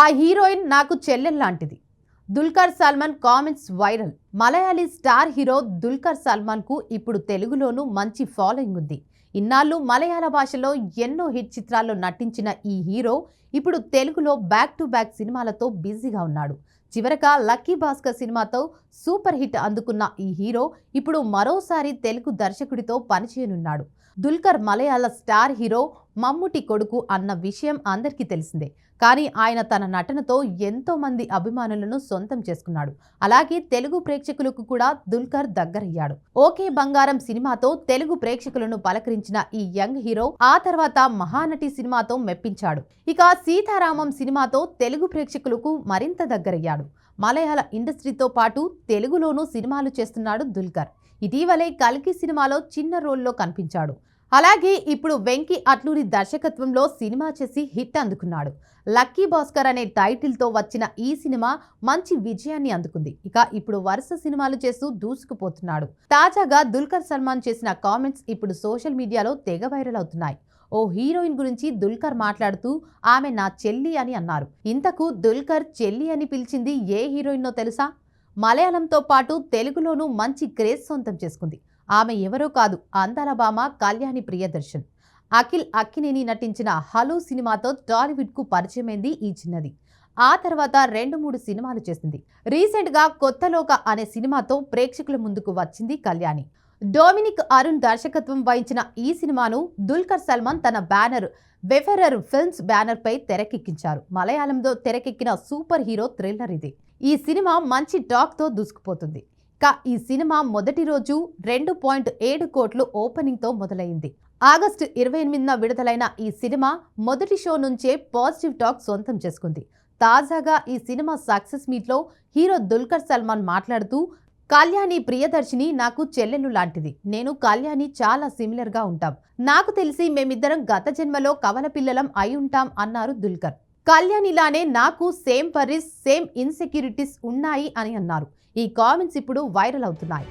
ఆ హీరోయిన్ నాకు చెల్లెల్ లాంటిది. Dulquer Salmaan comments viral. Malayali star hero Dulquer సల్మాన్కు ఇప్పుడు తెలుగులోనూ మంచి ఫాలోయింగ్ ఉంది. ఇన్నాళ్ళు మలయాళ భాషలో ఎన్నో హిట్ చిత్రాల్లో నటించిన ఈ హీరో ఇప్పుడు తెలుగులో బ్యాక్ టు బ్యాక్ సినిమాలతో బిజీగా ఉన్నాడు. చివరగా లక్కీ భాస్కర్ సినిమాతో సూపర్ హిట్ అందుకున్న ఈ హీరో ఇప్పుడు మరోసారి తెలుగు దర్శకుడితో పనిచేయనున్నాడు. దుల్కర్ మలయాళ స్టార్ హీరో మమ్ముటి కొడుకు అన్న విషయం అందరికీ తెలిసిందే. కానీ ఆయన తన నటనతో ఎంతో మంది అభిమానులను సొంతం చేసుకున్నాడు. అలాగే తెలుగు ప్రేక్షకులకు కూడా దుల్కర్ దగ్గరయ్యాడు. ఓకే బంగారం సినిమాతో తెలుగు ప్రేక్షకులను పలకరించిన ఈ యంగ్ హీరో ఆ తర్వాత మహానటి సినిమాతో మెప్పించాడు. ఇక సీతారామం సినిమాతో తెలుగు ప్రేక్షకులకు మరింత దగ్గరయ్యాడు. మలయాళ ఇండస్ట్రీతో పాటు తెలుగులోనూ సినిమాలు చేస్తున్నాడు దుల్కర్. ఇటీవలే కల్కి సినిమాలో చిన్న రోల్లో కనిపించాడు. అలాగే ఇప్పుడు వెంకీ అట్లూరి దర్శకత్వంలో సినిమా చేసి హిట్ అందుకున్నాడు. లక్కీ భాస్కర్ అనే టైటిల్తో వచ్చిన ఈ సినిమా మంచి విజయాన్ని అందుకుంది. ఇక ఇప్పుడు వరుస సినిమాలు చేస్తూ దూసుకుపోతున్నాడు. తాజాగా దుల్కర్ సల్మాన్ చేసిన కామెంట్స్ ఇప్పుడు సోషల్ మీడియాలో తెగ వైరల్ అవుతున్నాయి. ఓ హీరోయిన్ గురించి దుల్కర్ మాట్లాడుతూ ఆమె నా చెల్లి అని అన్నారు. ఇంతకు దుల్కర్ చెల్లి అని పిలిచింది ఏ హీరోయిన్నో తెలుసా? మలయాళంతో పాటు తెలుగులోనూ మంచి క్రేజ్ సొంతం చేసుకుంది. ఆమె ఎవరో కాదు అందాల కళ్యాణి ప్రియదర్శన్. అఖిల్ అక్కినేని నటించిన హలో సినిమాతో టాలీవుడ్కు పరిచయమైంది ఈ చిన్నది. ఆ తర్వాత రెండు మూడు సినిమాలు చేసింది. రీసెంట్గా కొత్తలోక అనే సినిమాతో ప్రేక్షకుల ముందుకు వచ్చింది కళ్యాణి. డొమినిక్ అరుణ్ దర్శకత్వం వహించిన ఈ సినిమాను దుల్కర్ సల్మాన్ తన బ్యానర్ వెఫెరర్ ఫిల్మ్స్ బ్యానర్ పై తెరకెక్కించారు. మలయాళంలో తెరకెక్కిన సూపర్ హీరో థ్రిల్లర్ ఇది. ఈ సినిమా మంచి టాక్తో దూసుకుపోతుంది. కా ఈ సినిమా మొదటి రోజు రెండు పాయింట్ ఏడు కోట్లు ఓపెనింగ్తో మొదలైంది. ఆగస్టు ఇరవై ఎనిమిదిన విడుదలైన ఈ సినిమా మొదటి షో నుంచే పాజిటివ్ టాక్ సొంతం చేసుకుంది. తాజాగా ఈ సినిమా సక్సెస్ మీట్లో హీరో దుల్కర్ సల్మాన్ మాట్లాడుతూ కళ్యాణి ప్రియదర్శిని నాకు చెల్లెలు లాంటిది. నేను కళ్యాణి చాలా సిమిలర్గా ఉంటాం. నాకు తెలిసి మేమిద్దరం గత జన్మలో కవల పిల్లలం అయి ఉంటాం అన్నారు దుల్కర్. కళ్యాణిలానే నాకు సేమ్ పరీస్ సేమ్ ఇన్సెక్యూరిటీస్ ఉన్నాయి అని అన్నారు. ఈ కామెంట్స్ ఇప్పుడు వైరల్ అవుతున్నాయి.